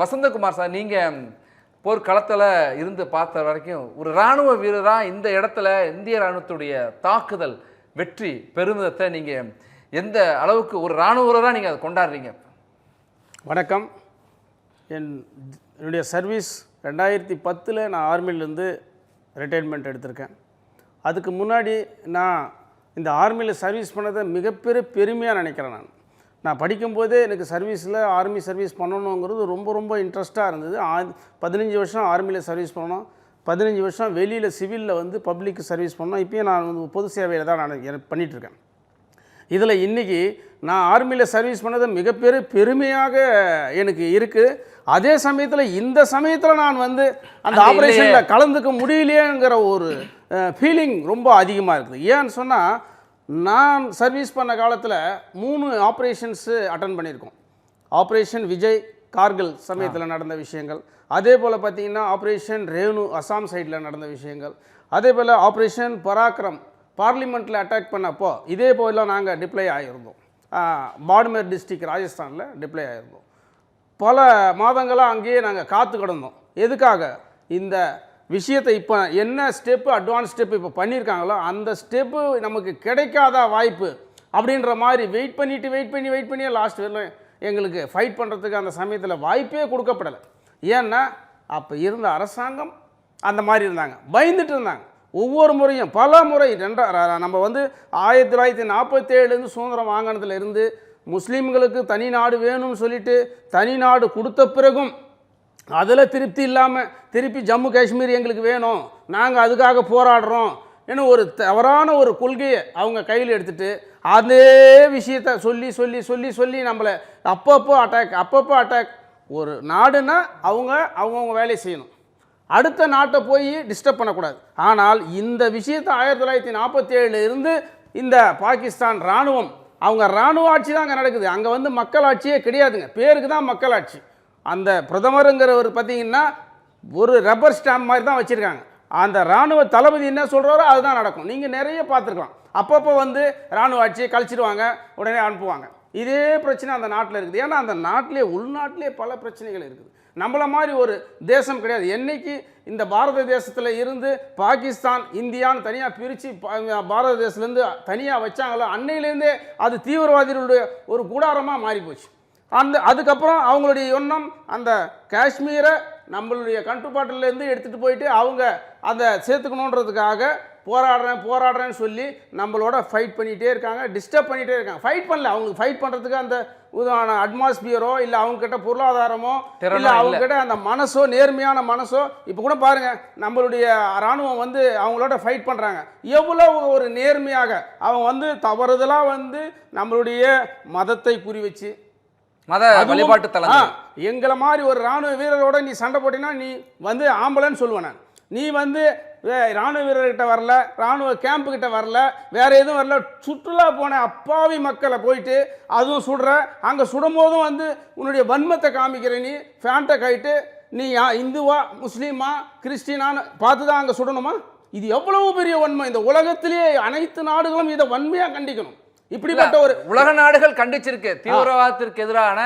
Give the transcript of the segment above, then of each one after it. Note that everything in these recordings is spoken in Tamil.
வசந்தகுமார் சார் நீங்கள் போர்க்களத்தில் இருந்து பார்த்த வரைக்கும் ஒரு இராணுவ வீரராக இந்த இடத்துல இந்திய இராணுவத்துடைய தாக்குதல் வெற்றி பெருமிதத்தை நீங்கள் எந்த அளவுக்கு ஒரு இராணுவ வீரராக நீங்கள் அதை கொண்டாடுறீங்க? வணக்கம். என் என்னுடைய சர்வீஸ் ரெண்டாயிரத்தி பத்தில் நான் ஆர்மிலேருந்து ரிட்டைர்மெண்ட் எடுத்திருக்கேன். அதுக்கு முன்னாடி நான் இந்த ஆர்மியில் சர்வீஸ் பண்ணதை மிகப்பெரிய பெருமையாக நினைக்கிறேன் நான். நான் படிக்கும்போதே எனக்கு சர்வீஸில் ஆர்மி சர்வீஸ் பண்ணணுங்கிறது ரொம்ப ரொம்ப இன்ட்ரெஸ்ட்டாக இருந்தது. ஆ- பதினஞ்சு வருஷம் ஆர்மியில் சர்வீஸ் பண்ணோம். பதினஞ்சு வருஷம் வெளியில் சிவிலில் வந்து பப்ளிக் சர்வீஸ் பண்ணோம். இப்பயும் நான் வந்து பொது சேவையில் தான் நான் எனக்கு பண்ணிகிட்ருக்கேன் இதில் இன்றைக்கி நான் ஆர்மியில் சர்வீஸ் பண்ணது மிகப்பெரிய பெருமையாக எனக்கு இருக்குது அதே சமயத்தில் இந்த சமயத்தில் நான் வந்து அந்த ஆப்ரேஷனில் கலந்துக்க முடியலையேங்கிற ஒரு ஃபீலிங் ரொம்ப அதிகமாக இருக்குது. ஏன்னு சொன்னால் நான் சர்வீஸ் பண்ண காலத்தில் மூணு ஆப்ரேஷன்ஸு அட்டன் பண்ணியிருக்கோம். ஆப்ரேஷன் விஜய் கார்கில் சமயத்தில் நடந்த விஷயங்கள். அதே போல் பார்த்தீங்கன்னா ஆப்ரேஷன் ரேணு அசாம் சைடில் நடந்த விஷயங்கள். அதே போல் ஆப்ரேஷன் பராக்ரம் பார்லிமெண்ட்டில் அட்டாக் பண்ணப்போ இதே போலலாம் நாங்கள் டிப்ளை ஆகியிருந்தோம் பாடுமேர் டிஸ்ட்ரிக்ட் ராஜஸ்தானில் டிப்ளை ஆகியிருந்தோம் பல மாதங்களாக அங்கேயே நாங்கள் காத்து கிடந்தோம் எதுக்காக? இந்த விஷயத்தை இப்போ என்ன ஸ்டெப்பு அட்வான்ஸ் ஸ்டெப்பு இப்போ பண்ணியிருக்காங்களோ அந்த ஸ்டெப்பு நமக்கு கிடைக்காத வாய்ப்பு அப்படின்ற மாதிரி வெயிட் பண்ணிவிட்டு வெயிட் பண்ணி வெயிட் பண்ணியே லாஸ்ட் வரலும் எங்களுக்கு ஃபைட் பண்ணுறதுக்கு அந்த சமயத்தில் வாய்ப்பே கொடுக்கப்படலை. ஏன்னா அப்போ இருந்த அரசாங்கம் அந்த மாதிரி இருந்தாங்க. பயந்துட்டு இருந்தாங்க. ஒவ்வொரு முறையும் பல முறை ரெண்டா ர- நம்ம வந்து ஆயிரத்தி தொள்ளாயிரத்தி நாற்பத்தேழுலேருந்து சுதந்திரம் வாங்கினதுல இருந்து முஸ்லீம்களுக்கு தனி நாடு வேணும்னு சொல்லிட்டு தனி நாடு கொடுத்த பிறகும் அதில் திருப்தி இல்லாமல் திருப்பி ஜம்மு காஷ்மீர் எங்களுக்கு வேணும் நாங்கள் அதுக்காக போராடுறோம் ஏன்னா ஒரு தவறான ஒரு கொள்கையை அவங்க கையில் எடுத்துட்டு அதே விஷயத்த சொல்லி சொல்லி சொல்லி சொல்லி நம்மளை அப்பப்போ அட்டாக் அப்பப்போ அட்டாக் ஒரு நாடுனா அவங்க அவங்கவுங்க வேலையை செய்யணும். அடுத்த நாட்டை போய் டிஸ்டர்ப் பண்ணக்கூடாது. ஆனால் இந்த விஷயத்தை ஆயிரத்தி தொள்ளாயிரத்தி நாற்பத்தி ஏழுல இருந்து இந்த பாகிஸ்தான் இராணுவம் அவங்க இராணுவ ஆட்சி தான் அங்கே நடக்குது. அங்கே வந்து மக்களாட்சியே கிடையாதுங்க. பேருக்கு தான் மக்களாட்சி. அந்த பிரதமருங்கிறவர் பார்த்தீங்கன்னா ஒரு ரப்பர் ஸ்டாம்ப் மாதிரி தான் வச்சுருக்காங்க. அந்த இராணுவ தளபதி என்ன சொல்கிறாரோ அதுதான் நடக்கும். நீங்கள் நிறைய பார்த்துருக்கலாம். அப்பப்போ வந்து இராணுவ ஆட்சியை கழிச்சிடுவாங்க உடனே அனுப்புவாங்க. இதே பிரச்சனை அந்த நாட்டில் இருக்குது. ஏன்னா அந்த நாட்டிலே உள்நாட்டிலே பல பிரச்சனைகள் இருக்குது. நம்மளை மாதிரி ஒரு தேசம் கிடையாது. என்னைக்கு இந்த பாரத தேசத்தில் இருந்து பாகிஸ்தான் இந்தியான்னு தனியாக பிரித்து பாரத தேசத்துலேருந்து தனியாக வச்சாங்களோ அன்னையிலேருந்தே அது தீவிரவாதிகளுடைய ஒரு கூடாரமாக மாறிப்போச்சு. அந்த அதுக்கப்புறம் அவங்களுடைய எண்ணம் அந்த காஷ்மீரை நம்மளுடைய கட்டுப்பாட்டிலேருந்து எடுத்துகிட்டு போயிட்டு அவங்க அதை சேர்த்துக்கணுன்றதுக்காக போராடுறேன் போராடுறேன்னு சொல்லி நம்மளோட ஃபைட் பண்ணிகிட்டே இருக்காங்க டிஸ்டர்ப் பண்ணிகிட்டே இருக்காங்க ஃபைட் பண்ணல அவங்களுக்கு ஃபைட் பண்ணுறதுக்கு அந்த உதான அட்மாஸ்பியரோ இல்லை அவங்கக்கிட்ட பொருளாதாரமோ இல்லை. அவங்கக்கிட்ட அந்த மனசோ நேர்மையான மனசோ இப்போ கூட பாருங்க நம்மளுடைய இராணுவம் வந்து அவங்களோட ஃபைட் பண்ணுறாங்க எவ்வளோ ஒரு நேர்மையாக அவங்க வந்து தவறுதலாக வந்து நம்மளுடைய மதத்தை குறி வச்சு மத வழிபாட்டு தலங்கள். எங்களை மாதிரி ஒரு ராணுவ வீரரோட நீ சண்டை போட்டினா நீ வந்து ஆம்பளைன்னு சொல்லுவேன் நான். நீ வந்து ராணுவ வீரர்கிட்ட வரல ராணுவ கேம்ப்பு கிட்ட வரல வேற எதுவும் வரல சுற்றுலா போன அப்பாவி மக்களை போயிட்டு அதுவும் சுடுற அங்கே சுடும்போதும் வந்து உன்னுடைய வன்மத்தை காமிக்கிற நீ ஃபேண்ட்டை கைட்டு நீ யா- இந்துவா முஸ்லீமா கிறிஸ்டினான்னு பார்த்து தான் அங்கே சுடணுமா? இது எவ்வளவு பெரிய வன்மை இந்த உலகத்திலேயே அனைத்து நாடுகளும் இதை வன்மையாக கண்டிக்கணும். இப்படிப்பட்ட ஒரு உலக நாடுகள் கண்டிச்சிருக்கு. தீவிரவாதத்திற்கு எதிரான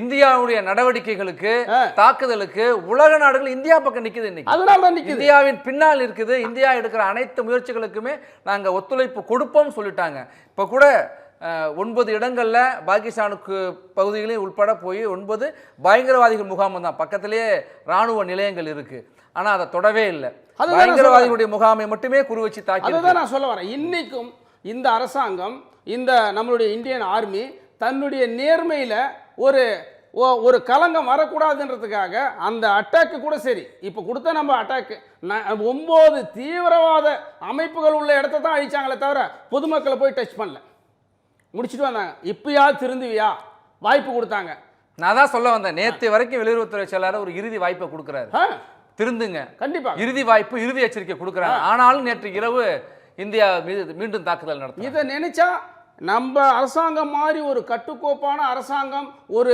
இந்தியாவுடைய நடவடிக்கைகளுக்கு தாக்குதலுக்கு உலக நாடுகள் இந்தியா பக்கம் நிக்குது இன்னைக்கு. இந்தியாவின் பின்னால் இருக்குது. இந்தியா எடுக்கிற அனைத்து முயற்சிகளுக்குமே நாங்க ஒத்துழைப்பு கொடுப்போம் சொல்லிட்டாங்க. இப்ப கூட ஒன்பது இடங்கள்ல பாகிஸ்தானுக்கு பகுதிகளையும் உட்பட போய் ஒன்பது பயங்கரவாதிகள் முகாம் தான். பக்கத்திலேயே ராணுவ நிலையங்கள் இருக்கு. ஆனா அதை தொடவே இல்லை. பயங்கரவாதிகளுடைய முகாமை மட்டுமே குறி வச்சு தாக்கி நான் சொல்ல வரேன். இன்னைக்கும் இந்த அரசாங்கம் இந்த நம்மளுடைய இந்தியன் ஆர்மி தன்னுடைய நேர்மையில் ஒரு ஒரு கலங்கம் வரக்கூடாதுன்றதுக்காக அந்த அட்டாக்கு கூட சரி. இப்போ கொடுத்த நம்ம அட்டாக்கு ஒம்பது தீவிரவாத அமைப்புகள் உள்ள இடத்த தான் அழிச்சாங்களே தவிர பொதுமக்களை போய் டச் பண்ணல. முடிச்சிட்டு வந்தாங்க. இப்பயாவது திருந்துவியா? வாய்ப்பு கொடுத்தாங்க. நான் தான் சொல்ல வந்தேன். நேத்து வரைக்கும் வெளியுறவுத்துறை செயலாளர் ஒரு இறுதி வாய்ப்பை கொடுக்குறாரு. திருந்துங்க. கண்டிப்பா. இறுதி வாய்ப்பு இறுதி எச்சரிக்கை கொடுக்குறாங்க ஆனாலும் நேற்று இரவு இந்தியா மீது மீண்டும் தாக்குதல் நடத்தும் இதை நினைச்சா நம்ம அரசாங்கம் மாதிரி ஒரு கட்டுக்கோப்பான அரசாங்கம் ஒரு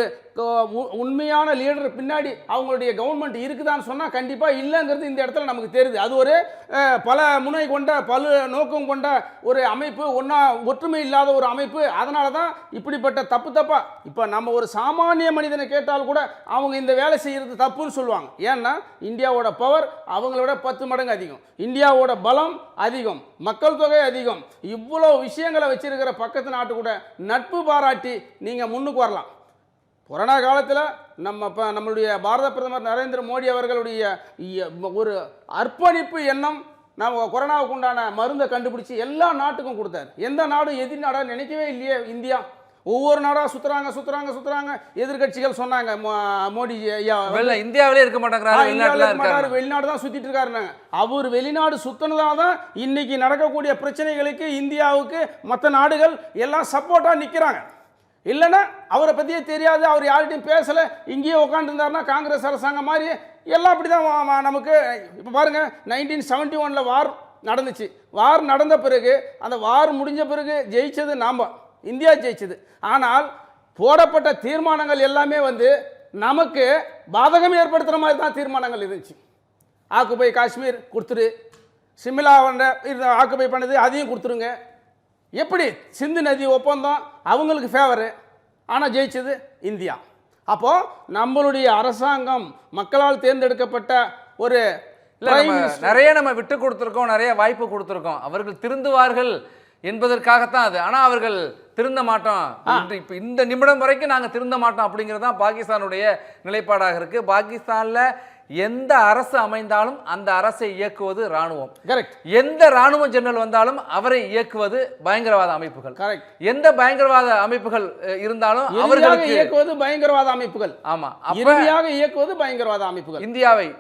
உண்மையான லீடர் பின்னாடி அவங்களுடைய கவர்மெண்ட் இருக்குதான்னு சொன்னால் கண்டிப்பாக இல்லைங்கிறது இந்த இடத்துல நமக்கு தெரியுது. அது ஒரு பல முனை கொண்ட பல நோக்கம் கொண்ட ஒரு அமைப்பு ஒன்றா ஒற்றுமை இல்லாத ஒரு அமைப்பு. அதனால தான் இப்படிப்பட்ட தப்பு தப்பாக இப்போ நம்ம ஒரு சாமானிய மனிதனை கேட்டால் கூட அவங்க இந்த வேலை செய்கிறது தப்புன்னு சொல்லுவாங்க. ஏன்னா இந்தியாவோட பவர் அவங்களோட பத்து மடங்கு அதிகம். இந்தியாவோட பலம் அதிகம். மக்கள் தொகை அதிகம். இவ்வளோ விஷயங்களை வச்சிருக்கிற பக்கத்து நாட்டு கூட நட்பு பாராட்டி நீங்கள் முன்னுக்கு வரலாம். கொரோனா காலத்தில் நம்ம இப்போ நம்மளுடைய பாரத பிரதமர் நரேந்திர மோடி அவர்களுடைய ஒரு அர்ப்பணிப்பு எண்ணம் நம்ம கொரோனாவுக்கு உண்டான மருந்தை கண்டுபிடிச்சி எல்லா நாட்டுக்கும் கொடுத்தாரு. எந்த நாடும் எதிர் நாடாக நினைக்கவே இல்லையே இந்தியா. ஒவ்வொரு நாடாக சுற்றுறாங்க சுற்றுறாங்க சுற்றுறாங்க எதிர்க்கட்சிகள் சொன்னாங்க மோ- மோடி இந்தியாவிலே இருக்க மாட்டேங்கிறாரு மாட்டாரு வெளிநாடு தான் சுத்திட்டு இருக்காருனாங்க அவர் வெளிநாடு சுத்தினதால தான் இன்னைக்கு நடக்கக்கூடிய பிரச்சனைகளுக்கு இந்தியாவுக்கு மற்ற நாடுகள் எல்லாம் சப்போர்ட்டா நிக்கிறாங்க. இல்லைன்னா அவரை பற்றியே தெரியாது அவர் யார்கிட்டையும் பேசலை இங்கேயே உட்காந்துருந்தாருன்னா காங்கிரஸ் அரசாங்கம் மாதிரி எல்லாம் அப்படி தான் நமக்கு இப்போ பாருங்கள் நைன்டீன் செவன்ட்டி ஒனில் வார் நடந்துச்சு. வார் நடந்த பிறகு அந்த வார் முடிஞ்ச பிறகு ஜெயிச்சது நாம் இந்தியா ஜெயிச்சது. ஆனால் போடப்பட்ட தீர்மானங்கள் எல்லாமே வந்து நமக்கு பாதகம் ஏற்படுத்துகிற மாதிரி தான் தீர்மானங்கள் இருந்துச்சு. ஆக்குபை காஷ்மீர் கொடுத்துரு சிம்லா இருந்த ஆக்குபை பண்ணது அதையும் கொடுத்துருங்க. எப்படி சிந்து நதி ஒப்பந்தம் அவங்களுக்கு ஃபேவரு ஆனால் ஜெயிச்சது இந்தியா. அப்போது நம்மளுடைய அரசாங்கம் மக்களால் தேர்ந்தெடுக்கப்பட்ட ஒரு நிறைய நம்ம விட்டு கொடுத்துருக்கோம் நிறைய வாய்ப்பு கொடுத்துருக்கோம். அவர்கள் திருந்துவார்கள் என்பதற்காகத்தான் அது. ஆனா அவர்கள் திருந்த மாட்டோம். இப்ப இந்த நிமிடம் வரைக்கும் நாங்க திருந்த மாட்டோம் அப்படிங்கிறது தான் பாகிஸ்தானுடைய நிலைப்பாடாக இருக்கு. பாகிஸ்தான்ல எந்த அரசு அமைந்தாலும் அந்த அரசை இயக்குவது ராணுவம் கரெக்ட் எந்த ராணுவ ஜெனரல் வந்தாலும் அவரை இயக்குவது பயங்கரவாத அமைப்புகள். கரெக்ட் எந்த பயங்கரவாத அமைப்புகள் இருந்தாலும் அவர்களுக்கு இயக்குவது பயங்கரவாத அமைப்புகள். ஆமா. இறுதியாக இயக்குவது பயங்கரவாத அமைப்புகள். இந்தியாவை.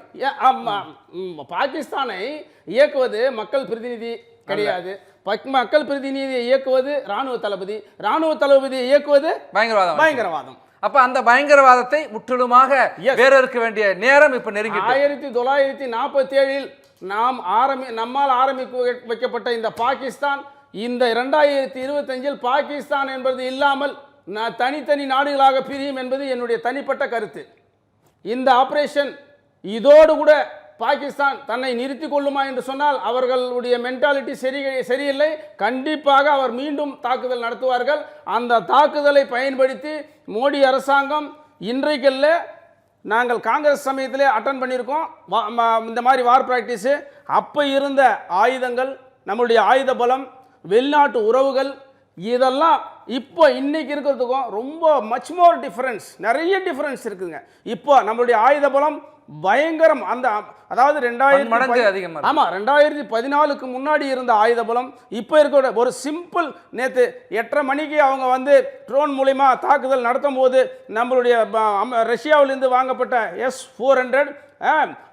பாகிஸ்தானை இயக்குவது மக்கள் பிரதிநிதி கிடையாது. மக்கள் பிரதிநிதியை இயக்குவது ராணுவ தளபதி. ராணுவ தளபதியை இயக்குவது பயங்கரவாத அமைப்பு. பயங்கரவாதம். அப்ப அந்த பயங்கரவாதத்தை முற்றிலுமாக Yes. வேற இருக்க வேண்டிய நேரம் இப்ப நெருங்கிட்டு ஆயிரத்தி தொள்ளாயிரத்தி நாற்பத்தி ஏழில் நாம் ஆரம்பி நம்மால் ஆரம்பிக்க வைக்கப்பட்ட இந்த பாகிஸ்தான் இந்த இரண்டாயிரத்தி இருபத்தஞ்சில் பாகிஸ்தான் என்பது இல்லாமல் ந- தனித்தனி நாடுகளாக பிரியும் என்பது என்னுடைய தனிப்பட்ட கருத்து இந்த ஆபரேஷன் இதோடு கூட பாகிஸ்தான் தன்னை நிறுத்தி கொள்ளுமா என்று சொன்னால் அவர்களுடைய மென்டாலிட்டி சரி சரியில்லை. கண்டிப்பாக அவர் மீண்டும் தாக்குதல் நடத்துவார்கள். அந்த தாக்குதலை பயன்படுத்தி மோடி அரசாங்கம் இன்றைக்கல்ல நாங்கள் காங்கிரஸ் சமயத்திலே அட்டன் பண்ணியிருக்கோம். இந்த மாதிரி வார் ப்ராக்டிஸு அப்போ இருந்த ஆயுதங்கள் நம்மளுடைய ஆயுத பலம் வெளிநாட்டு உறவுகள் இதெல்லாம் இப்போ இன்றைக்கி இருக்கிறதுக்கும் ரொம்ப மச் மோர் டிஃப்ரென்ஸ் நிறைய டிஃப்ரென்ஸ் இருக்குதுங்க. இப்போ நம்மளுடைய ஆயுத பலம் பயங்கரம் அந்த அதாவது ரெண்டாயிரத்தி மடங்கு பதி- அதிகமா இருக்கு. ஆமா ரெண்டாயிரத்தி பதினாலுக்கு முன்னாடி இருந்த ஆயுத பலம் இப்போ இருக்கிற ஒரு சிம்பிள் நேற்று எட்டரை மணிக்கு அவங்க வந்து ட்ரோன் மூலிமா தாக்குதல் நடத்தும் போது நம்மளுடைய ரஷ்யாவிலிருந்து வாங்கப்பட்ட எஸ் ஃபோர் ஹண்ட்ரட்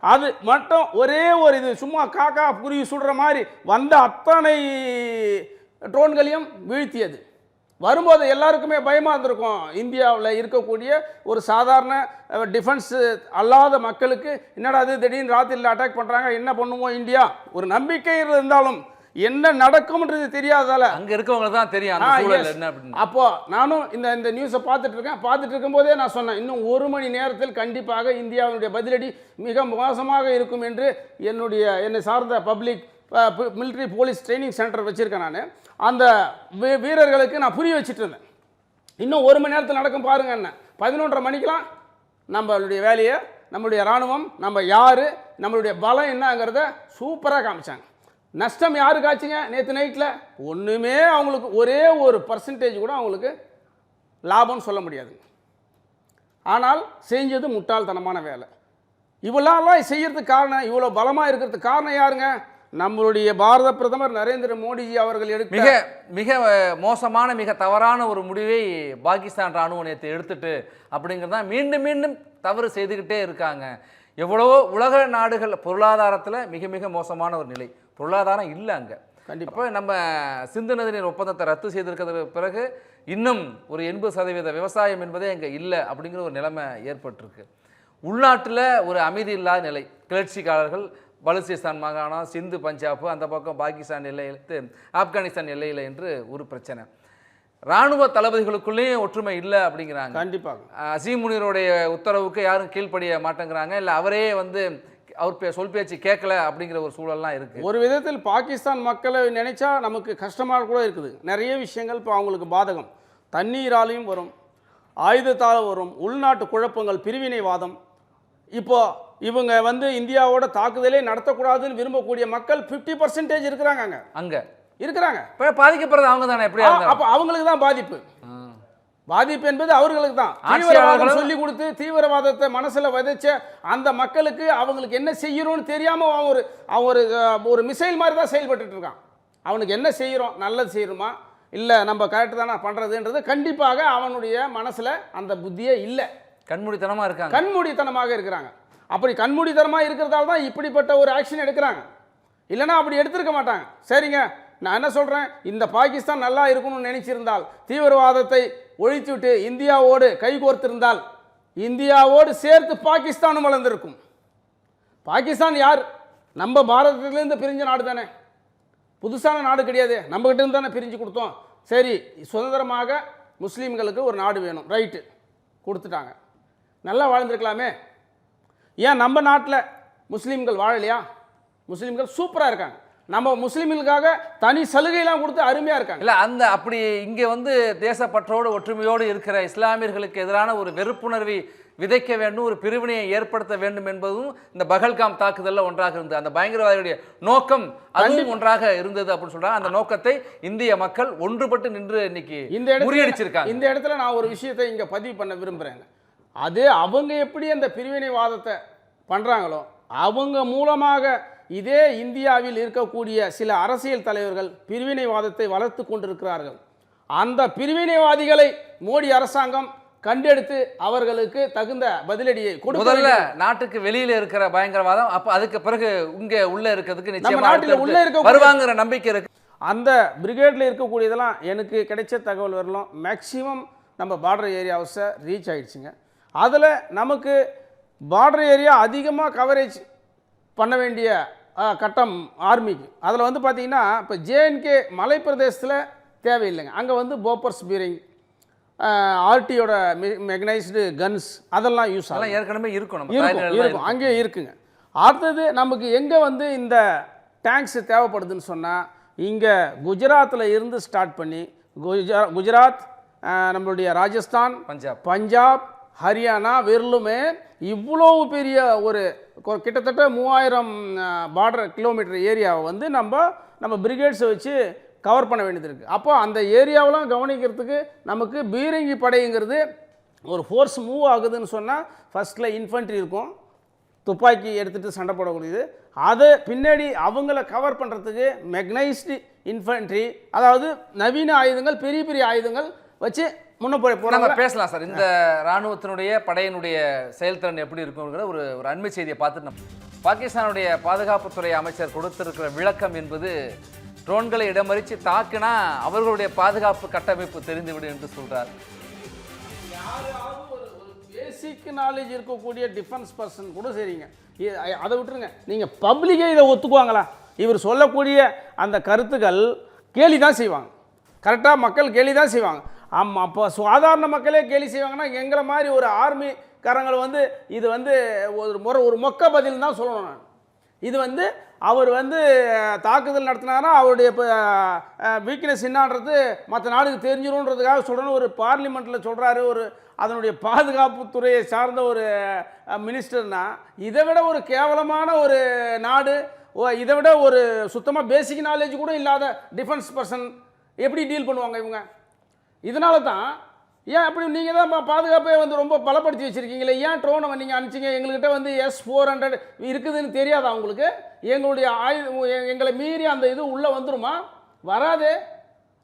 அது மட்டும் ஒரே ஒரு இது சும்மா காக்கா குருவி சுடுற மாதிரி வந்த அத்தனை ட்ரோன்களையும் வீழ்த்தியது வரும்போது எல்லாருக்குமே பயமாக இருந்திருக்கும். இந்தியாவில் இருக்கக்கூடிய ஒரு சாதாரண டிஃபென்ஸ் அல்லாத மக்களுக்கு என்னடா அது திடீர்னு ராத்திரியில் அட்டாக் பண்ணுறாங்க என்ன பண்ணுவோம் இந்தியா? ஒரு நம்பிக்கை இருந்தாலும் என்ன நடக்கும்ன்றது தெரியாதால. அங்க இருக்கவங்களுக்கு தான் தெரியும் அப்போ நானும் இந்த இந்த நியூஸை பார்த்துட்டு இருக்கேன் பார்த்துட்டு இருக்கும்போதே நான் சொன்னேன் இன்னும் ஒரு மணி நேரத்தில் கண்டிப்பாக இந்தியாவினுடைய பதிலடி மிக மோசமாக இருக்கும் என்று என்னுடைய என்னை சார்ந்த public military police training centre வச்சுருக்கேன் நான். அந்த வீ- வீரர்களுக்கு நான் புரிய வச்சுட்டு இருந்தேன் இன்னும் ஒரு மணி நேரத்தில் நடக்கும் பாருங்க என்ன. பதினொன்றரை மணிக்கெலாம் நம்மளுடைய வேலையை நம்மளுடைய இராணுவம் நம்ம யார் நம்மளுடைய பலம் என்னங்கிறத சூப்பராக காமிச்சாங்க. நஷ்டம் யாருக்கு ஆச்சுங்க நேற்று நைட்டில் ஒன்றுமே அவங்களுக்கு ஒரே ஒரு பர்சன்டேஜ் கூட அவங்களுக்கு லாபம்னு சொல்ல முடியாது. ஆனால் செஞ்சது முட்டாள்தனமான வேலை. இவ்வளோலாம் செய்கிறதுக்கு காரணம் இவ்வளோ பலமாக இருக்கிறதுக்கு காரணம் யாருங்க? நம்மளுடைய பாரத பிரதமர் நரேந்திர மோடிஜி அவர்கள் எடுத்த மிக மிக மோசமான மிக தவறான ஒரு முடிவை பாகிஸ்தான் ராணுவம் நேற்று எடுத்துட்டு அப்படிங்கிறது மீண்டும் மீண்டும் தவறு செய்துக்கிட்டே இருக்காங்க. எவ்வளவோ உலக நாடுகள் பொருளாதாரத்தில் மிக மிக மோசமான ஒரு நிலை. பொருளாதாரம் இல்லை அங்கே. கண்டிப்பா. அப்போ நம்ம சிந்து நதிநீர் ஒப்பந்தத்தை ரத்து செய்திருக்கிறதுக்கு பிறகு இன்னும் ஒரு எண்பது சதவீத விவசாயம் என்பதே அங்கே இல்லை அப்படிங்கிற ஒரு நிலைமை ஏற்பட்டிருக்கு. உள்நாட்டில் ஒரு அமைதி இல்லாத நிலை. கிளர்ச்சிக்காரர்கள் பலுசிஸ்தான் மாகாணம் சிந்து பஞ்சாப் அந்த பக்கம் பாகிஸ்தான் எல்லையில் ஆப்கானிஸ்தான் எல்லையில் என்று ஒரு பிரச்சனை. ராணுவ தளபதிகளுக்குள்ளேயும் ஒற்றுமை இல்லை அப்படிங்கிறாங்க. கண்டிப்பாக. அசீம் முனியருடைய உத்தரவுக்கு யாரும் கீழ்ப்படிய மாட்டேங்கிறாங்க. இல்லை அவரே வந்து அவர் பே சொல் பேச்சு கேட்கல அப்படிங்கிற ஒரு சூழல்லாம் இருக்கு. ஒரு விதத்தில் பாகிஸ்தான் மக்களை நினைச்சா நமக்கு கஷ்டமாக கூட இருக்குது. நிறைய விஷயங்கள் இப்போ அவங்களுக்கு பாதகம். தண்ணீராலையும் வரும் ஆயுதத்தால் வரும் உள்நாட்டு குழப்பங்கள் பிரிவினைவாதம். இப்போ இவங்க வந்து இந்தியாவோட தாக்குதலே நடத்தக்கூடாதுன்னு விரும்பக்கூடிய மக்கள் 50% பர்சன்டேஜ் இருக்கிறாங்க அங்க. அங்க. இருக்கிறாங்க. இப்போ பாதிக்கப்படுறது அவங்க தானே? இருந்தாலும். அப்போ அவங்களுக்கு தான் பாதிப்பு. பாதிப்பு என்பது அவர்களுக்கு தான். தீவிரவாதம் சொல்லி கொடுத்து தீவிரவாதத்தை மனசுல விதைச்ச அந்த மக்களுக்கு அவங்களுக்கு என்ன செய்யணும்னு தெரியாம அவன் ஒரு அவன் ஒரு ஒரு மிசைல் மாதிரி தான் செயல்பட்டுட்டு இருக்கான். அவனுக்கு என்ன செய்கிறோம் நல்லது செய்யணுமா? இல்லை நம்ம கரெக்டு தானே பண்ணுறதுன்றது கண்டிப்பாக அவனுடைய மனசுல அந்த புத்தியே இல்லை. கண்மூடித்தனமா இருக்காங்க. கண்மூடித்தனமாக இருக்கிறாங்க. அப்படி கண்மூடித்தனமாக இருக்கிறதால தான் இப்படிப்பட்ட ஒரு ஆக்ஷன் எடுக்கிறாங்க. இல்லைன்னா அப்படி எடுத்திருக்க மாட்டாங்க. சரிங்க நான் என்ன சொல்கிறேன் இந்த பாகிஸ்தான் நல்லா இருக்கணும்னு நினைச்சிருந்தால் தீவிரவாதத்தை ஒழித்துவிட்டு இந்தியாவோடு கைகோர்த்திருந்தால் இந்தியாவோடு சேர்த்து பாகிஸ்தானும் வளர்ந்திருக்கும். பாகிஸ்தான் யார்? நம்ம பாரதத்துலேருந்து பிரிஞ்ச நாடு தானே. புதுசான நாடு கிடையாது. நம்மக்கிட்ட இருந்து தானே பிரிஞ்சு கொடுத்தோம். சரி சுதந்திரமாக முஸ்லீம்களுக்கு ஒரு நாடு வேணும். ரைட்டு. கொடுத்துட்டாங்க. நல்லா வாழ்ந்திருக்கலாமே. ஏன் நம்ம நாட்டில் முஸ்லீம்கள் வாழலையா? முஸ்லீம்கள் சூப்பராக இருக்காங்க. நம்ம முஸ்லீம்களுக்காக தனி சலுகையெல்லாம் கொடுத்து அருமையாக இருக்காங்க. இல்ல அந்த அப்படி இங்க வந்து தேசப்பற்றோடு ஒற்றுமையோடு இருக்கிற இஸ்லாமியர்களுக்கு எதிரான ஒரு வெறுப்புணர்வை விதைக்க வேண்டும் ஒரு பிரிவினையை ஏற்படுத்த வேண்டும் என்பதும் இந்த பகல்காம் தாக்குதல்ல ஒன்றாக இருந்தது. அந்த பயங்கரவாதிகளுடைய நோக்கம் அதுவும் ஒன்றாக இருந்தது அப்படின்னு சொல்றாங்க. அந்த நோக்கத்தை இந்திய மக்கள் ஒன்றுபட்டு நின்று இன்னைக்கு இந்த முறியடிச்சிருக்காங்க. இந்த இடத்துல நான் ஒரு விஷயத்தை இங்கே பதிவு பண்ண விரும்புகிறேங்க அது அவங்க எப்படி அந்த பிரிவினைவாதத்தை பண்ணுறாங்களோ அவங்க மூலமாக இதே இந்தியாவில் இருக்கக்கூடிய சில அரசியல் தலைவர்கள் பிரிவினைவாதத்தை வளர்த்து கொண்டிருக்கிறார்கள். அந்த பிரிவினைவாதிகளை மோடி அரசாங்கம் கண்டெடுத்து அவர்களுக்கு தகுந்த பதிலடியை முதல்ல. நாட்டுக்கு வெளியில இருக்கிற பயங்கரவாதம் அப்ப அதுக்கு பிறகு இங்க உள்ள இருக்கிறதுக்கு நிச்சயமா நாட்டுல உள்ள இருக்கக்கூடிய- வருவாங்கிற நம்பிக்கை இருக்கு. அந்த பிரிகேடில் இருக்கக்கூடியதெல்லாம் எனக்கு கிடைச்ச தகவல் வரலாம் மேக்ஸிமம் நம்ம பார்டர் ஏரியாவுஸை ரீச் ஆயிடுச்சுங்க. அதில் நமக்கு பார்டர் ஏரியா அதிகமாக கவரேஜ் பண்ண வேண்டிய கட்டம் ஆர்மிக்கு அதில் வந்து பார்த்தீங்கன்னா இப்போ ஜேஎன்கே மலைப்பிரதேசத்தில் தேவையில்லைங்க. அங்கே வந்து போப்பர்ஸ் பீரிங் ஆர்டியோட மெகனைஸ்டு கன்ஸ் அதெல்லாம் யூஸ் ஆகும் அதெல்லாம் ஏற்கனவே இருக்கும். நம்ம இருக்கும் இருக்கும். அங்கேயே இருக்குங்க. அடுத்தது நமக்கு எங்கே வந்து இந்த டேங்க்ஸ் தேவைப்படுதுன்னு சொன்னால் இங்கே குஜராத்தில் இருந்து ஸ்டார்ட் பண்ணி குஜரா குஜராத் நம்மளுடைய ராஜஸ்தான் பஞ்சாப். பஞ்சாப் ஹரியானா வெறுலுமே இவ்வளவு பெரிய ஒரு கிட்டத்தட்ட மூவாயிரம் பார்டர் கிலோமீட்டர் ஏரியாவை வந்து நம்ம நம்ம பிரிகேட்ஸை வச்சு கவர் பண்ண வேண்டியது இருக்குது அப்போ அந்த ஏரியாவெலாம் கவனிக்கிறதுக்கு நமக்கு பீரங்கி படைங்கிறது ஒரு ஃபோர்ஸ் மூவ் ஆகுதுன்னு சொன்னால் ஃபஸ்ட்டில் இன்ஃபென்ட்ரி இருக்கும். துப்பாக்கி எடுத்துகிட்டு சண்டை போடக்கூடியது. அதை பின்னாடி அவங்கள கவர் பண்ணுறதுக்கு மெக்னைஸ்டு இன்ஃபென்ட்ரி அதாவது நவீன ஆயுதங்கள் பெரிய பெரிய ஆயுதங்கள் வச்சு முன்ன போய் பேசலாம் சார். இந்த ராணுவத்தினுடைய படையினுடைய செயல்திறன் எப்படி இருக்குங்கிற ஒரு ஒரு அண்மை செய்தியை பார்த்துட்டு நம்ம பாகிஸ்தானுடைய பாதுகாப்புத்துறை அமைச்சர் கொடுத்திருக்கிற விளக்கம் என்பது ட்ரோன்களை இடமறித்து தாக்குனா அவர்களுடைய பாதுகாப்பு கட்டமைப்பு தெரிந்துவிடும் என்று சொல்றார். யாராவது ஒரு ஒரு பேசிக் நாலேஜ் இருக்கக்கூடிய டிஃபென்ஸ் பர்சன் கூட சரிங்க. அதை விட்டுருங்க. நீங்கள் பப்ளிக்கே இதை ஒத்துக்குவாங்களா? இவர் சொல்லக்கூடிய அந்த கருத்துக்கள் கேலி தான் செய்வாங்க கரெக்டாக மக்கள் கேலி தான் செய்வாங்க. ஆமாம் அப்போ சாதாரண மக்களே கேலி செய்வாங்கன்னா எங்களை மாதிரி ஒரு ஆர்மிக்காரங்களை வந்து இது வந்து ஒரு முறை ஒரு மொக்க பதில் தான் சொல்லணும் நான். இது வந்து அவர் வந்து தாக்குதல் நடத்தினாரா அவருடைய வீக்னஸ் என்னான்றது மற்ற நாடுக்கு தெரிஞ்சிடும்ன்றதுக்காக சொல்கிறேன்னு ஒரு பார்லிமெண்ட்டில் சொல்கிறாரு ஒரு அதனுடைய பாதுகாப்பு துறையை சார்ந்த ஒரு மினிஸ்டர்னா இதை விட ஒரு கேவலமான ஒரு நாடு ஓ இதை விட ஒரு சுத்தமாக பேசிக் நாலேஜ் கூட இல்லாத டிஃபென்ஸ் பர்சன் எப்படி டீல் பண்ணுவாங்க இவங்க? இதனால தான் ஏன் அப்படி நீங்கள் தான் பா- பாதுகாப்பை வந்து ரொம்ப பலப்படுத்தி வச்சுருக்கீங்களே? ஏன் ட்ரோனை நீங்கள் அனுப்பிச்சிங்க? எங்கள்கிட்ட வந்து எஸ் ஃபோர் ஹண்ட்ரட் இருக்குதுன்னு தெரியாதா உங்களுக்கு? எங்களுடைய ஆயுதம் எங்களை மீறி அந்த இது உள்ளே வந்துருமா? வராது.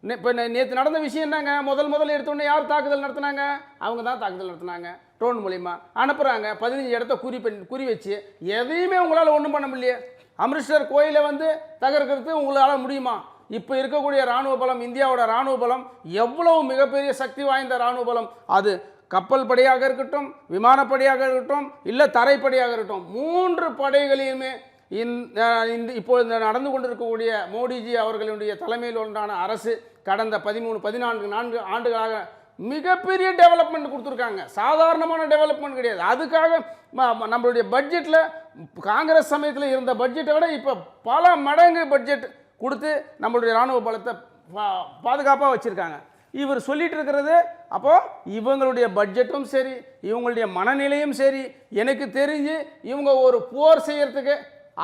இப்போ நேற்று நடந்த விஷயம் என்னங்க? முதல் முதல்ல எடுத்தோடனே யார் தாக்குதல் நடத்தினாங்க? அவங்க தான் தாக்குதல் நடத்துனாங்க ட்ரோன் மூலிமா அனுப்புகிறாங்க பதினஞ்சு இடத்த குறி பண்ணி குறி வச்சு. எதையுமே உங்களால் ஒன்றும் பண்ண முடியலையே. அமிர்தர் கோயிலை வந்து தகர்க்கிறது உங்களால் முடியுமா? இப்போ இருக்கக்கூடிய ராணுவ பலம் இந்தியாவோட ராணுவ பலம் எவ்வளவு மிகப்பெரிய சக்தி வாய்ந்த ராணுவ பலம்? அது கப்பல் படையாக இருக்கட்டும் விமானப்படையாக இருக்கட்டும் இல்லை தரைப்படையாக இருக்கட்டும். மூன்று படைகளையுமே இந்த இந்த இப்போ இந்த நடந்து கொண்டிருக்கக்கூடிய மோடிஜி அவர்களுடைய தலைமையில் உண்டான அரசு கடந்த பதிமூணு பதினான்கு நான்கு ஆண்டுகளாக மிகப்பெரிய டெவலப்மெண்ட் கொடுத்துருக்காங்க. சாதாரணமான டெவலப்மெண்ட் கிடையாது. அதுக்காக ம- நம்மளுடைய பட்ஜெட்டில் காங்கிரஸ் சமயத்தில் இருந்த பட்ஜெட்டை விட இப்போ பல மடங்கு பட்ஜெட் கொடுத்து நம்மளுடைய இராணுவ பலத்தை பா- பாதுகாப்பாக வச்சுருக்காங்க. இவர் சொல்லிட்டு இருக்கிறது அப்போது இவங்களுடைய பட்ஜெட்டும் சரி இவங்களுடைய மனநிலையும் சரி எனக்கு தெரிஞ்சு இவங்க ஒரு போர் செய்கிறதுக்கு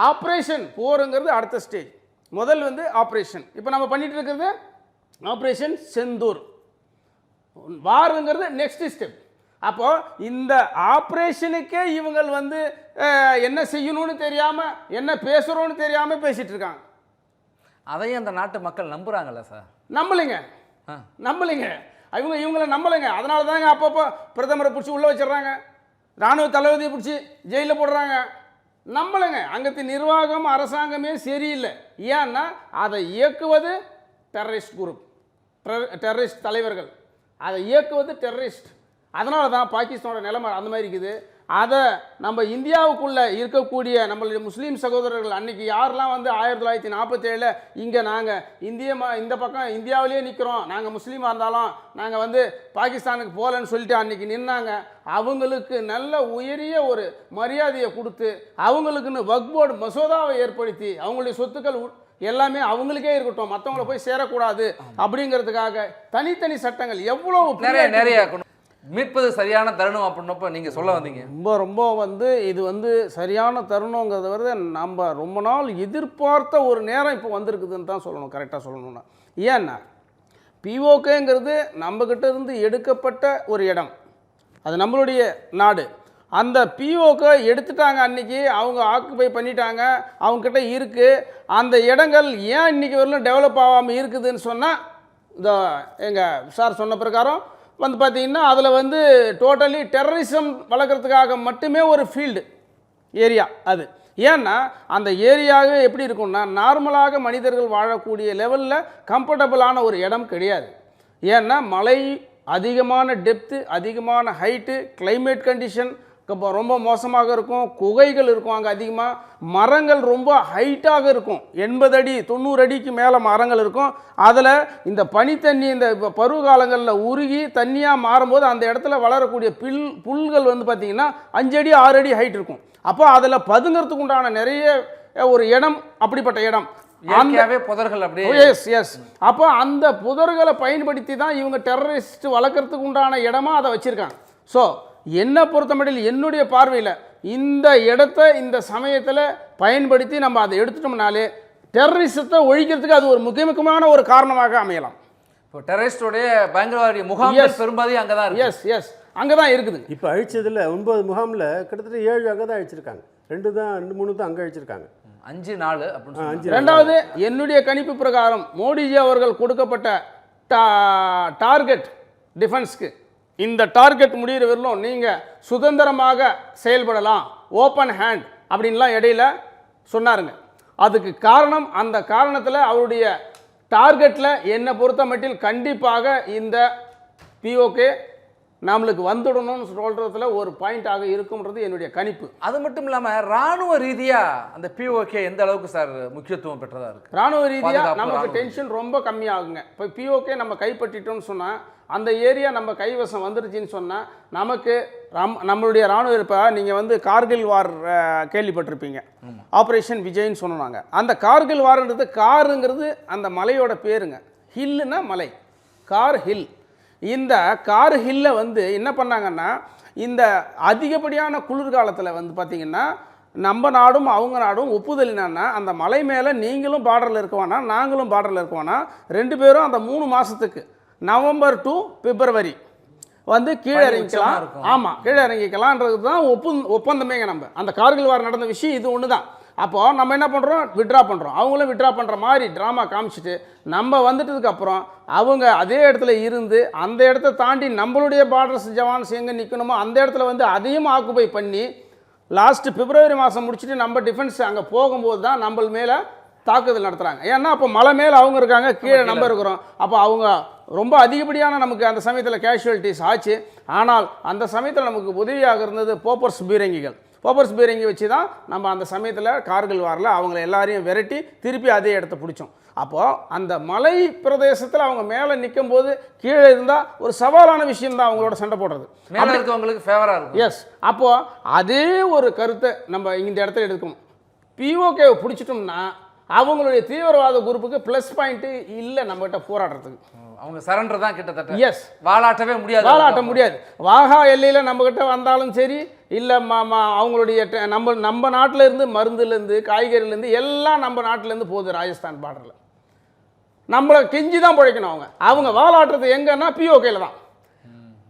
ஆப்ரேஷன் போருங்கிறது அடுத்த ஸ்டேஜ் முதல் வந்து ஆப்ரேஷன் இப்போ நம்ம பண்ணிட்டு இருக்கிறது ஆப்ரேஷன் செந்தூர். வாருங்கிறது நெக்ஸ்ட் ஸ்டெப் அப்போது இந்த ஆப்ரேஷனுக்கே இவங்கள் வந்து என்ன செய்யணும்னு தெரியாமல் என்ன பேசுகிறோன்னு தெரியாமல் பேசிகிட்டு இருக்காங்க. அதையும் அந்த நாட்டு மக்கள் நம்புறாங்கல்ல சார்? நம்பலைங்க. நம்பலைங்க. இவங்க இவங்கள நம்பலைங்க. அதனால தாங்க அப்பப்போ பிரதமரை பிடிச்சி உள்ளே வச்சிடுறாங்க. ராணுவ தளபதியை பிடிச்சி ஜெயிலில் போடுறாங்க. நம்பலைங்க. அங்கத்து நிர்வாகம் அரசாங்கமே சரியில்லை. ஏன்னா அதை இயக்குவது டெரரிஸ்ட் குரூப் டெரரிஸ்ட் தலைவர்கள். அதை இயக்குவது டெரரிஸ்ட் அதனால தான் பாகிஸ்தானோட நிலைமை அந்த மாதிரி இருக்குது. அதை நம்ம இந்தியாவுக்குள்ளே இருக்கக்கூடிய நம்மளுடைய முஸ்லீம் சகோதரர்கள் அன்னைக்கு யாரெல்லாம் வந்து ஆயிரத்தி தொள்ளாயிரத்தி நாற்பத்தேழில் இங்கே நாங்கள் இந்திய ம இந்த பக்கம் இந்தியாவிலேயே நிற்கிறோம் நாங்கள் முஸ்லீமாக இருந்தாலும் நாங்கள் வந்து பாகிஸ்தானுக்கு போகலன்னு சொல்லிட்டு அன்னைக்கு நின்னாங்க. அவங்களுக்கு நல்ல உயரிய ஒரு மரியாதையை கொடுத்து அவங்களுக்குன்னு வக் போர்டு மசோதாவை ஏற்படுத்தி அவங்களுடைய சொத்துக்கள் எல்லாமே அவங்களுக்கே இருக்கட்டும் மற்றவங்கள போய் சேரக்கூடாது அப்படிங்கிறதுக்காக தனித்தனி சட்டங்கள் எவ்வளவு நிறைய நிறைய கொண்டு- மீட்பது சரியான தருணம் அப்படின்னப்ப நீங்கள் சொல்ல வந்தீங்க. ரொம்ப ரொம்ப வந்து இது வந்து சரியான தருணங்கிறத விட நம்ம ரொம்ப நாள் எதிர்பார்த்த ஒரு நேரம் இப்போ வந்திருக்குதுன்னு தான் சொல்லணும் கரெக்டாக சொல்லணும்னா. ஏன்னா பிஓகேங்கிறது நம்மக்கிட்ட இருந்து எடுக்கப்பட்ட ஒரு இடம். அது நம்மளுடைய நாடு. அந்த பிஓக்கை எடுத்துட்டாங்க அன்றைக்கி அவங்க ஆக்குபை பண்ணிட்டாங்க அவங்கக்கிட்ட இருக்குது அந்த இடங்கள் ஏன் இன்னைக்கு வரலும் டெவலப் ஆகாமல் இருக்குதுன்னு சொன்னால் இந்த எங்கள் சார் சொன்ன பிரகாரம் வந்து பார்த்திங்கன்னா அதில் வந்து டோட்டலி டெரரிசம் வளர்க்குறதுக்காக மட்டுமே ஒரு ஃபீல்டு ஏரியா அது. ஏன்னா அந்த ஏரியாவே எப்படி இருக்கும்னா நார்மலாக மனிதர்கள் வாழக்கூடிய லெவலில் கம்ஃபர்டபுளான ஒரு இடம் கிடையாது. ஏன்னா மலை அதிகமான டெப்த்து அதிகமான ஹைட்டு கிளைமேட் கண்டிஷன் ரொம்ப மோசமாக இருக்கும். குகைகள் இருக்கும் அங்கே அதிகமாக மரங்கள் ரொம்ப ஹைட்டாக இருக்கும். எண்பது அடி தொண்ணூறு அடிக்கு மேலே மரங்கள் இருக்கும். அதில் இந்த பனித்தண்ணி இந்த இப்ப பருவ காலங்களில் உருகி தண்ணியாக மாறும்போது அந்த இடத்துல வளரக்கூடிய பில் புல்கள் வந்து பார்த்திங்கன்னா அஞ்சு அடி ஆறு அடி ஹைட் இருக்கும். அப்போ அதில் பதுங்கிறதுக்கு உண்டான நிறைய ஒரு இடம் அப்படிப்பட்ட இடம். அந்த இயற்கையாவே புதர்கள் அப்படியே எஸ் எஸ் அப்போ அந்த புதர்களை பயன்படுத்தி தான் இவங்க டெரரிஸ்ட் வளர்க்குறதுக்கு உண்டான இடமா அதை வச்சுருக்காங்க. ஸோ என்னை பொறுத்தமட்டில் என்னுடைய பார்வையில் இந்த இடத்த இந்த சமயத்தில் பயன்படுத்தி நம்ம அதை எடுத்துட்டோம்னாலே டெரரிசத்தை ஒழிக்கிறதுக்கு அது ஒரு முக்கிய முக்கியமான ஒரு காரணமாக அமையலாம். இப்போ டெரரிஸ்டோடைய பயங்கரவாதி முகாம்கள் Yes. பெரும்பாதி அங்கதான் இருக்கு. எஸ் எஸ் அங்கே தான் இருக்குதுங்க இப்போ அழிச்சதுல ஒன்பது முகாமில் கிட்டத்தட்ட ஏழு அங்கே தான் அழிச்சிருக்காங்க. ரெண்டு தான் ரெண்டு மூணு தான் அங்கே அழிச்சிருக்காங்க. அஞ்சு நாலு அப்படின்னு. அஞ்சு ரெண்டாவது என்னுடைய கணிப்பு பிரகாரம் மோடிஜி அவர்கள் கொடுக்கப்பட்ட டா- டார்கெட் டிஃபென்ஸ்க்கு இந்த டார்கெட் முடிகிற வரலும் நீங்கள் சுதந்திரமாக செயல்படலாம். ஓப்பன் ஹேண்ட் அப்படின்லாம் இடையில சொன்னாருங்க. அதுக்கு காரணம் அந்த காரணத்தில் அவருடைய டார்கெட்டில் என்னை பொறுத்த மட்டில் கண்டிப்பாக இந்த பிஓகே நம்மளுக்கு வந்துடணும்னு சொல்கிறதுல ஒரு பாயிண்டாக இருக்கும்ன்றது என்னுடைய கணிப்பு. அது மட்டும் இல்லாம ராணுவ ரீதியா அந்த பிஓகே எந்த அளவுக்கு சார் முக்கியத்துவம் பெற்றதா இருக்கு? ராணுவ ரீதியாக நமக்கு டென்ஷன் ரொம்ப கம்மியாகுங்க. இப்போ பிஓகே நம்ம கைப்பற்றிட்டோம்னு சொன்னால் அந்த ஏரியா நம்ம கைவசம் வந்துருச்சுன்னு சொன்னால் நமக்கு ரம் நம்மளுடைய ராணுவ இப்போ நீங்கள் வந்து கார்கில் வார் கேள்விப்பட்டிருப்பீங்க. ஆப்ரேஷன் விஜய்ன்னு சொன்னாங்க. அந்த கார்கில் வார்ன்றது காருங்கிறது அந்த மலையோட பேருங்க. ஹில்லுனா மலை. கார் ஹில். இந்த கார் ஹில்லை வந்து என்ன பண்ணாங்கன்னா இந்த அதிகப்படியான குளிர்காலத்தில் வந்து பார்த்திங்கன்னா நம்ம நாடும் அவங்க நாடும் ஒப்புதல் என்னன்னா அந்த மலை மேலே நீங்களும் பார்டரில் இருக்கவானா நாங்களும் பார்டரில் இருக்கவானா ரெண்டு பேரும் அந்த மூணு மாதத்துக்கு நவம்பர் டு பிப்ரவரி. வந்து கீழே இறங்கிக்கலாம். ஆமாம் கீழே இறங்கிக்கலான்றது தான் ஒப்பு ஒப்பந்தமேங்க நம்ம. அந்த கார்கில் வார் நடந்த விஷயம் இது ஒன்று தான். அப்போது நம்ம என்ன பண்ணுறோம் விட்ரா பண்ணுறோம் அவங்களும் விட்ரா பண்ணுற மாதிரி ட்ராமா காமிச்சிட்டு நம்ம வந்துட்டதுக்கு அப்புறம் அவங்க அதே இடத்துல இருந்து அந்த இடத்த தாண்டி நம்மளுடைய பார்டர்ஸ் ஜவான்ஸ் எங்கே நிற்கணுமோ அந்த இடத்துல வந்து அதையும் ஆக்குபை பண்ணி லாஸ்ட்டு பிப்ரவரி மாதம் முடிச்சுட்டு நம்ம டிஃபென்ஸ் அங்கே போகும்போது தான் நம்ம மேலே தாக்குதல் நடத்துகிறாங்க ஏன்னா அப்போ மலை மேலே அவங்க இருக்காங்க கீழே நம்ம இருக்கிறோம். அப்போ அவங்க ரொம்ப அதிகப்படியான நமக்கு அந்த சமயத்தில் கேஷுவலிட்டிஸ் ஆச்சு. ஆனால் அந்த சமயத்தில் நமக்கு உதவியாக இருந்தது போப்பர்ஸ் பீரங்கிகள். போப்பர்ஸ் பீரங்கி வச்சு தான் நம்ம அந்த சமயத்தில் கார்கில் வாரில் அவங்கள எல்லாரையும் விரட்டி திருப்பி அதே இடத்த பிடிச்சோம். அப்போது அந்த மலை பிரதேசத்தில் அவங்க மேலே நிற்கும் போது கீழே இருந்தால் ஒரு சவாலான விஷயம்தான் அவங்களோட சண்டை போடுறது. மேல இருக்கவங்களுக்கு ஃபேவரா இருக்கும். எஸ் அப்போது அதே ஒரு கருத்தை நம்ம இந்த இடத்துல எடுக்கணும். பிஓகேவை பிடிச்சிட்டோம்னா அவங்களுடைய தீவிரவாத குரூப்புக்கு ப்ளஸ் பாயிண்ட்டு இல்லை நம்மகிட்ட போராடுறதுக்கு. அவங்க சரண்டர் தான் கிட்டத்தட்ட. எஸ் வாலாட்டவே முடியாது வாலாட்ட முடியாது. வாகா எல்லையில் நம்மக்கிட்ட வந்தாலும் சரி இல்லை அவங்களுடைய நம்ம நம்ம நாட்டில் இருந்து மருந்துலேருந்து காய்கறிலேருந்து எல்லாம் நம்ம நாட்டிலேருந்து போகுது ராஜஸ்தான் பார்டரில் நம்மளை கெஞ்சி தான் பிழைக்கணும் அவங்க. அவங்க வாலாட்டுறது எங்கன்னா பிஓகேல தான்.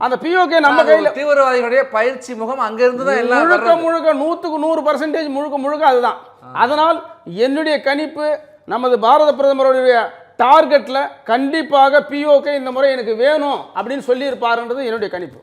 அந்த பிஓகே நம்ம கையில் தீவிரவாதிகளுடைய பயிற்சி முகம் அங்க இருந்து தான் எல்லாம் முழுக்க. முழுக்க நூற்றுக்கு நூறு பர்சன்டேஜ் முழுக்க முழுக்க அதுதான். அதனால் என்னுடைய கணிப்பு நமது பாரத பிரதமருடைய டார்கெட்டில் கண்டிப்பாக பிஓகே இந்த முறை எனக்கு வேணும் அப்படின்னு சொல்லியிருப்பாருன்றது என்னுடைய கணிப்பு.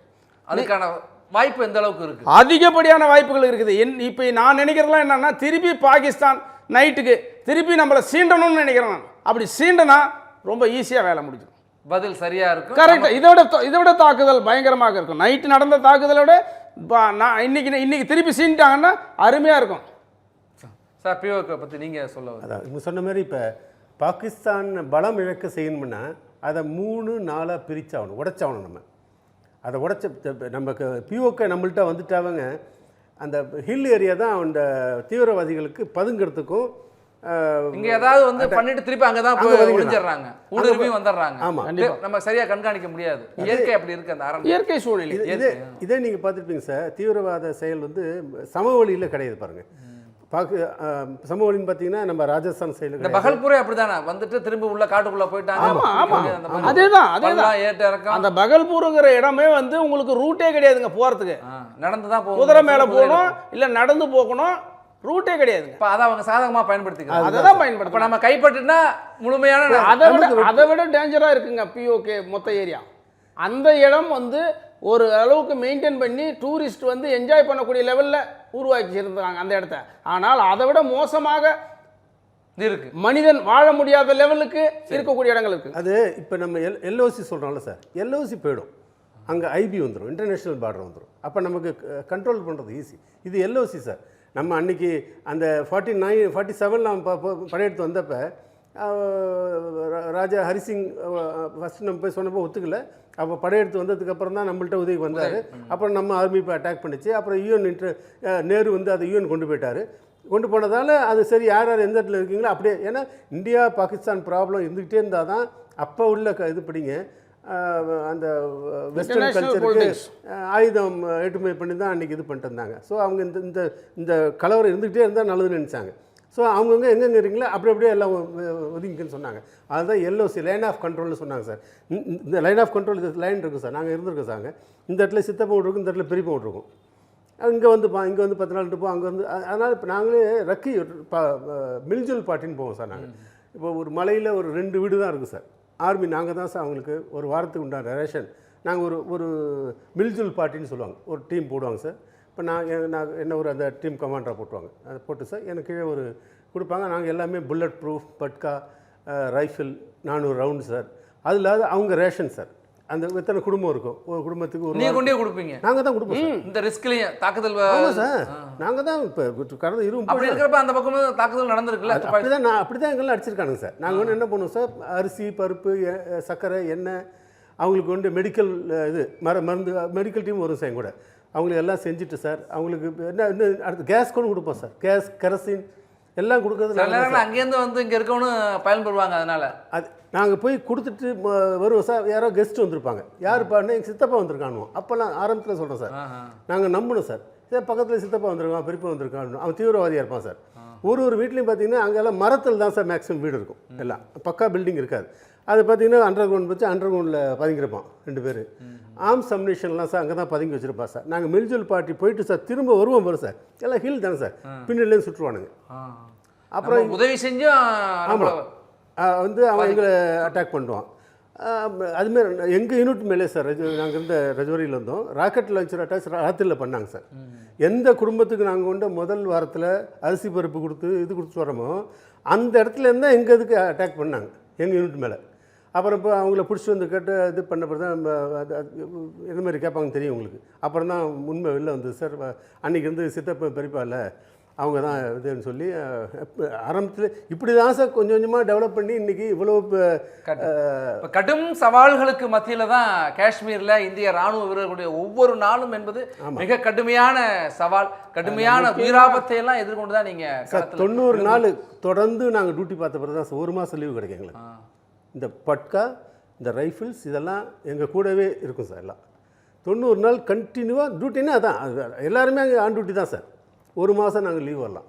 அதுக்கான வாய்ப்பு எந்த அளவுக்கு இருக்கு? அதிகப்படியான வாய்ப்புகள் இருக்குது. என் இப்போ நான் நினைக்கிறதுலாம் என்னன்னா திருப்பி பாகிஸ்தான் நைட்டுக்கு திருப்பி நம்மளை சீண்டணும்னு நினைக்கிறேன் நான். அப்படி சீண்டனா ரொம்ப ஈஸியாக வேலை முடிஞ்சிடும். பதில் சரியா இருக்கும். கரெக்ட் இதை விட தா- இதை விட தாக்குதல் பயங்கரமாக இருக்கும். நைட்டு நடந்த தாக்குதலை விட பா- நான் இன்னைக்கு இன்னைக்கு திருப்பி சீண்டாங்கன்னா அருமையாக இருக்கும். சார் பிஓக்கு பத்தி நீங்க சொல்ல. அதான் இவங்க சொன்ன மாதிரி இப்போ பாகிஸ்தான் பலம் இழக்க செய்யணும்னா அதை மூணு நாளாக பிரிச்சாகணும் உடைச்சாகணும் நம்ம. அதை உடைச்ச நமக்கு பிஓகே நம்மள்ட்ட வந்துட்டாவங்க அந்த ஹில் ஏரியா தான் அந்த தீவிரவாதிகளுக்கு பதுங்கிறதுக்கும் இங்க ஏதாவது வந்து பண்ணிட்டு திருப்பி அங்க போய் ஒதுங்கிடலாம். ஒளிஞ்சிடுறாங்க. ஊடுருவி வந்துடுறாங்க. ஆமா. நம்ம சரியா கண்காணிக்க முடியாது. இயற்கை அப்படி இருக்கு அந்த அரண் இயற்கை சூழ்நிலை. இது இதே இதே நீங்கள் பார்த்துருப்பீங்க சார். தீவிரவாத செயல் வந்து சமவெளியில் கிடையாது பாருங்க. பாக்கு சமவெளின்னு பார்த்தீங்கன்னா நம்ம ராஜஸ்தான் இந்த சைடில் பகல்பூரே அப்படிதானே? வந்துட்டு திரும்பி உள்ள காட்டுக்குள்ள போயிட்டாங்க. ஆமா, ஆமா. அந்த மாதிரி. அதேதான், அதேதான். பள்ளம், ஏற்ற இறக்கம். அந்த பகல்பூருங்கிற இடமே வந்து உங்களுக்கு ரூட்டே கிடையாதுங்க போகிறதுக்கு நடந்து தான் போகணும். குதிரை மேலே போகணும் இல்லை நடந்து போகணும் ரூட்டே கிடையாதுங்க. இப்ப அதை அவங்க சாதகமா பயன்படுத்திக்கிறாங்க அதை தான் இப்ப பயன்படுத்தணும். நம்ம கைப்பற்றினா முழுமையான அதை விட அதை விட டேஞ்சராக இருக்குங்க பிஓகே மொத்த ஏரியா அந்த இடம் வந்து ஒரு அளவுக்கு மெயின்டைன் பண்ணி டூரிஸ்ட் வந்து என்ஜாய் பண்ணக்கூடிய லெவலில் உருவாக்கி இருந்தாங்க அந்த இடத்த. ஆனால் அதை விட மோசமாக இருக்கு. மனிதன் வாழ முடியாத லெவலுக்கு இருக்கக்கூடிய இடங்கள் இருக்கு. அது இப்போ நம்ம எல் எல்ஓசி சொல்கிறோம்ல சார். எல்ஓசி போயிடும். அங்கே ஐபி வந்துடும் இன்டர்நேஷ்னல் பார்டர் வந்துடும் அப்போ நமக்கு கண்ட்ரோல் பண்ணுறது ஈஸி இது எல்ஓசி சார். நம்ம அன்னைக்கு அந்த ஃபார்ட்டி நைன் ஃபார்ட்டி செவனில் நம்ம படையெடுத்து வந்தப்போ ராஜா ஹரிசிங் ஃபஸ்ட்டு நம்ம போய் சொன்னப்போ ஒத்துக்கல. அப்போ படையெடுத்து வந்ததுக்கு அப்புறம் தான் நம்மள்ட்ட உதவி வந்தார். அப்புறம் நம்ம ஆர்மி இப்போ அட்டாக் பண்ணிச்சு. அப்புறம் யூஎன் இன்டர் நேரு வந்து அதை யூஎன் கொண்டு போயிட்டாரு. கொண்டு போனதால் அது சரி யார் யார் எந்த இடத்துல இருக்கீங்களோ அப்படியே ஏன்னா இந்தியா பாகிஸ்தான் ப்ராப்ளம் இருந்துக்கிட்டே இருந்தால் தான் அப்போ உள்ள க இது படிங்க அந்த வெஸ்டர்ன் கல்ச்சருக்கு. ஆயுதம் ஏற்றுமதி பண்ணி தான் அன்றைக்கி இது பண்ணிட்டு இருந்தாங்க. ஸோ அவங்க இந்த இந்த இந்த கலவரம் இருந்துகிட்டே இருந்தால் நல்லதுன்னு நினச்சாங்க. ஸோ அவங்கவுங்க எங்கே இருக்கீங்களோ அப்படி அப்படியே எல்லாம் ஒதுங்கிக்கன்னு ஒதுங்கிக்குன்னு சொன்னாங்க. அதுதான் எல்ஓசி லைன் ஆஃப் கண்ட்ரோல்னு சொன்னாங்க சார். இந்த- லைன் ஆஃப் கண்ட்ரோல் இது லைன் இருக்கும் சார். நாங்கள் இருந்திருக்கோம் சார் இந்த இடத்துல சித்தப்பா இருக்கும் இந்த இடத்துல பெரியப்பா இருக்கும். இங்கே வந்து பா இங்கே வந்து பத்து நாள் இருப்போம் அங்கே வந்து அதனால் இப்போ நாங்களே ரக்கி பா மில்ஜுல் பாட்டின்னு போவோம் சார் நாங்கள் இப்போ ஒரு மலையில் ஒரு ரெண்டு வீடு தான் இருக்குது சார். ஆர்மி நாங்கள் தான் சார் அவங்களுக்கு ஒரு வாரத்துக்கு உண்டான ரேஷன் நாங்கள் ஒரு ஒரு மில்ஜுல் பார்ட்டின்னு சொல்லுவாங்க. ஒரு டீம் போடுவாங்க சார். இப்போ நான் நான் என்ன ஒரு அந்த டீம் கமாண்டராக போட்டுருவாங்க அதை போட்டு சார் எனக்கு கீழே ஒரு கொடுப்பாங்க. நாங்கள் எல்லாமே புல்லட் ப்ரூஃப் பட்கா ரைஃபிள் நானூறு ரவுண்டு சார். அது இல்லாத அவங்க ரேஷன் சார். அந்த எத்தனை குடும்பம் இருக்கும் ஒரு குடும்பத்துக்கு ஒரு நீங்க கொண்டே கொடுப்பீங்க. நாங்கள் தான் கொடுப்போம் இந்த ரிஸ்க்லயும் தாக்குதல் ஆமாம் சார். நாங்கள் தான் இப்போ கடந்த இருபது அப்படி இருக்கிறப்ப அந்த பக்கமும் தாக்குதல் நடந்திருக்குல்ல? அப்படி தான் நான் அப்படி தான் எங்கெல்லாம் அடிச்சிருக்கானுங்க சார். நாங்கள் வந்து என்ன பண்ணுவோம் சார்? அரிசி பருப்பு சர்க்கரை எண்ணெய் அவங்களுக்கு வந்து மெடிக்கல் இது மர மருந்து மெடிக்கல் டீம் வரும் சார் கூட அவங்களுக்கு எல்லாம் செஞ்சுட்டு சார். அவங்களுக்கு என்ன இன்னும் அடுத்து கேஸ் கூட கொடுப்போம் சார். கேஸ் கெரசின் எல்லாம் கொடுக்கறது நேரங்கள் அங்கேருந்து வந்து இங்க இருக்கவனும் பயன்பெறுவாங்க அதனால. அது நாங்கள் போய் கொடுத்துட்டு வருவோம் சார். யாரோ கெஸ்ட் வந்திருப்பாங்க. யார் பாருன்னு எங்கள் சித்தப்பா வந்திருக்கானுவோம் அப்போல்லாம் ஆரம்பத்தில் சொல்கிறேன் சார். நாங்கள் நம்பணும் சார். சரி பக்கத்தில் சித்தப்பா வந்திருக்கான் பெரியப்பா வந்திருக்கான் அவன் தீவிரவாதியாக இருப்பான் சார். ஒரு ஒரு வீட்லையும் பார்த்தீங்கன்னா அங்கெல்லாம் மரத்தில் தான் சார் மேக்ஸிமம் வீடு இருக்கும். எல்லாம். பக்கா பில்டிங் இருக்காது. அது பார்த்தீங்கன்னா அண்டர் கிரவுண்ட் வச்சு அண்டர் கிரவுண்டில் பதுங்கிருப்பான் ரெண்டு பேர். ஆர்ம்ஸ் சம்மினேஷன்லாம் சார் அங்கே தான் பதுங்கி வச்சிருப்பா சார். நாங்கள் மில்ஜுவல் பார்ட்டி போயிட்டு சார் திரும்ப வருவோம் வரும் சார். எல்லாம் ஹில் தானே சார். பின்னாடிலேருந்து சுற்றுவானுங்க. அப்புறம் உதவி செஞ்சும் நம்மள- ஆஹ் வந்து அவன் எங்களை அட்டாக் பண்ணுவான். அதுமாரி எங்கள் யூனிட் மேலே சார் ரஜ நாங்கள் இருந்த ரஜோரியில் இருந்தோம். ராக்கெட் லான்ச்சர் அட்டாச் ராத்திரியில் பண்ணாங்க சார். எந்த குடும்பத்துக்கு நாங்கள் கொண்ட முதல் வாரத்தில் அரிசி பருப்பு கொடுத்து இது கொடுத்து வரோமோ அந்த இடத்துல இருந்தால் எங்கள் இதுக்கு அட்டாக் பண்ணாங்க எங்கள் யூனிட் மேலே. அப்புறம் இப்போ அவங்கள பிடிச்சி வந்து கேட்டு இது பண்ண பிறகு தான் எந்த மாதிரி கேட்பாங்கன்னு தெரியும் உங்களுக்கு. அப்புறம் தான் உண்மை வெளில வந்தது. சார் அன்னைக்கு வந்து சித்தப்பா பெரியப்பா இல்லை. அவங்க தான் இதுன்னு சொல்லி ஆரம்பத்தில் இப்படி தான் சார் கொஞ்சம் கொஞ்சமாக டெவலப் பண்ணி இன்றைக்கி இவ்வளோ இப்ப கடும் சவால்களுக்கு மத்தியில தான் காஷ்மீர்ல இந்திய ராணுவ வீரர்களுடைய ஒவ்வொரு நாளும் என்பது மிக கடுமையான சவால். கடுமையான உயிராபத்தை எல்லாம் எதிர்கொண்டு தான் நீங்க சார் களத்துல- தொண்ணூறு நாள் தொடர்ந்து நாங்கள் டியூட்டி பார்த்த பிறகு தான் ஒரு மாதம் லீவு கிடைக்கும் எங்களுக்கு. இந்த பட்கா இந்த ரைஃபிள்ஸ் இதெல்லாம் எங்கள் கூடவே இருக்கும் சார் எல்லாம். தொண்ணூறு நாள் கண்டினியூவாக டியூட்டின்னா அதான் அது எல்லாருமே அங்கே ஆன் டியூட்டி தான் சார். ஒரு மாதம் நாங்கள் லீவ் வரலாம்.